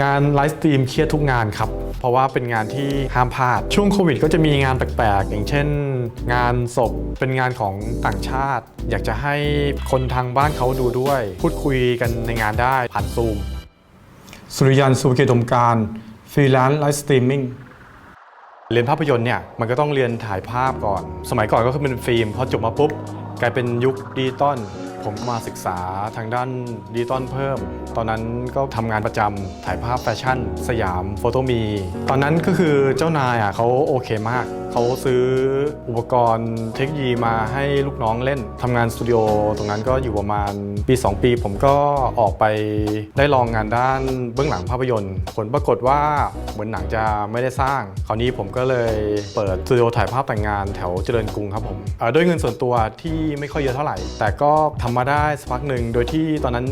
งานไลฟ์สตรีมเครียดทุกงานครับ เพราะว่าเป็นงานที่ห้ามพลาด ช่วงโควิดก็จะมีงานแปลกๆ อย่างเช่น งานศพเป็นงานของต่างชาติ อยากจะให้คนทางบ้านเขาดูด้วย พูดคุยกันในงานได้ผ่านซูม สุริยันสุภเกยรตดมการฟรีแลนซ์ไลฟ์สตรีมมิ่งเรียนภาพยนตร์เนี่ยมันก็ต้องเรียนถ่ายภาพก่อน สมัยก่อนก็คือเป็นฟิล์มพอจบมาปุ๊บกลายเป็นยุคดิจิตอล ผมมาศึกษาทางด้านดิจิตอลเพิ่ม ตอนนั้นก็ทำงานประจำถ่ายภาพแฟชั่น สยามโฟโตมี ตอนนั้นก็คือเจ้านายอะเขาโอเคมาก เขาซื้ออุปกรณ์เทคโนโลยีมาให้ลูกน้องเล่นทำงานสตูดิโอตรงนั้นก็อยู่ประมาณปี 2 ปี ผมก็ออกไปได้ลองงานด้านเบื้องหลังภาพยนตร์ ผลปรากฏว่าเหมือนหนังจะไม่ได้สร้าง คราวนี้ผมก็เลยเปิดสตูดิโอถ่ายภาพแต่งงานแถวเจริญกรุงครับผมด้วยเงินส่วนตัวที่ไม่ค่อยเยอะเท่าไหร่ แต่ก็ทำมาได้สักพักหนึ่งโดยที่ตอนนั้น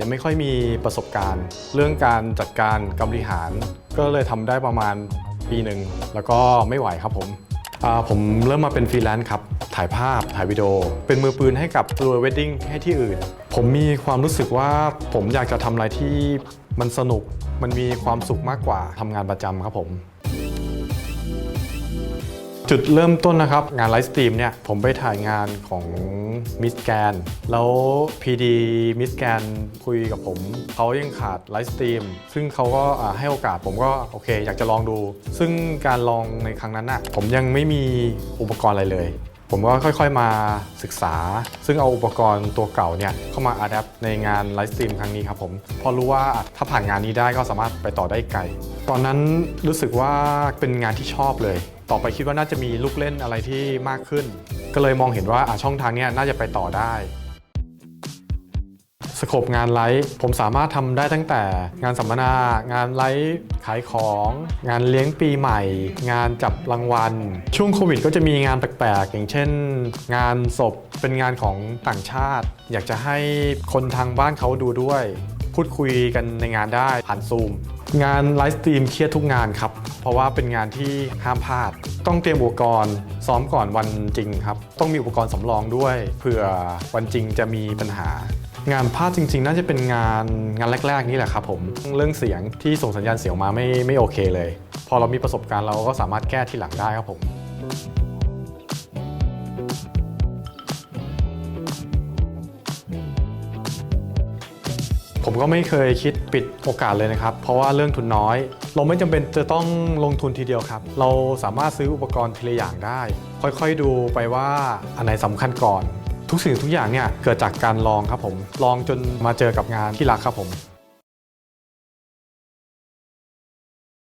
ยังไม่ค่อยมีประสบการณ์ เรื่องการจัดการกรบริหาร ก็เลยทำได้ประมาณปีหนึ่งแล้วก็ไม่ไหวครับผมผมเริ่มมาเป็นฟรีแลนซ์ครับ ถ่ายภาพ ถ่ายวิดีโอ เป็นมือปืนให้กับตัวเวดดิ้งให้ที่อื่น ผมมีความรู้สึกว่าผมอยากจะทำอะไรที่มันสนุก มันมีความสุขมากกว่าทำงานประจำครับผม จุดเริ่มต้นนะครับ งานไลฟ์สตรีมเนี่ยผมไปถ่ายงานของมิสแกนแล้วพีดีมิสแกนคุยกับผม เขายังขาดไลฟ์สตรีมซึ่งเขาก็ให้โอกาสผมก็โอเค อยากจะลองดู ซึ่งการลองในครั้งนั้นน่ะผมยังไม่มีอุปกรณ์อะไรเลย ผมก็ค่อยๆมาศึกษา ซึ่งเอาอุปกรณ์ตัวเก่าเนี่ยเข้ามาอัดแอปในงานไลฟ์สตรีมครั้งนี้ครับผมเพอรู้ว่าถ้าผ่านงานนี้ได้ก็สามารถไปต่อได้ไกล ตอนนั้นรู้สึกว่าเป็นงานที่ชอบเลย ต่อไปคิดว่าน่าจะมีลูกเล่นอะไรที่มากขึ้น ก็เลยมองเห็นว่าช่องทางเนี้ยน่าจะไปต่อได้ สโคปงานไลฟ์ผมสามารถทำได้ตั้งแต่งานสัมมนา งานไลฟ์ขายของ งานเลี้ยงปีใหม่ งานจับรางวัล ช่วงโควิดก็จะมีงานแปลกๆ อย่างเช่น งานศพเป็นงานของต่างชาติ อยากจะให้คนทางบ้านเขาดูด้วย พูดคุยกันในงานได้ผ่านซูมงานไลฟ์สตรีมเครียดทุกงานครับ เพราะว่าเป็นงานที่ห้ามพลาด ต้องเตรียมอุปกรณ์ ซ้อมก่อนวันจริงครับ ต้องมีอุปกรณ์สำรองด้วยเผื่อวันจริงจะมีปัญหา งานภาพจริง ๆ น่าจะเป็นงานงานแรก ๆ นี่แหละครับผม เรื่องเสียงที่ส่งสัญญาณเสียงมาไม่ไม่โอเคเลย พอเรามีประสบการณ์เราก็สามารถแก้ที่หลังได้ครับผมผมก็ไม่เคยคิดปิดโอกาสเลยนะครับ เพราะว่าเรื่องทุนน้อย เราไม่จำเป็นจะต้องลงทุนทีเดียวครับ เราสามารถซื้ออุปกรณ์ทีละอย่างได้ ค่อยๆดูไปว่าอันไหนสำคัญก่อน ทุกสิ่งทุกอย่างเนี่ยเกิดจากการลองครับผม ลองจนมาเจอกับงานที่รักครับผม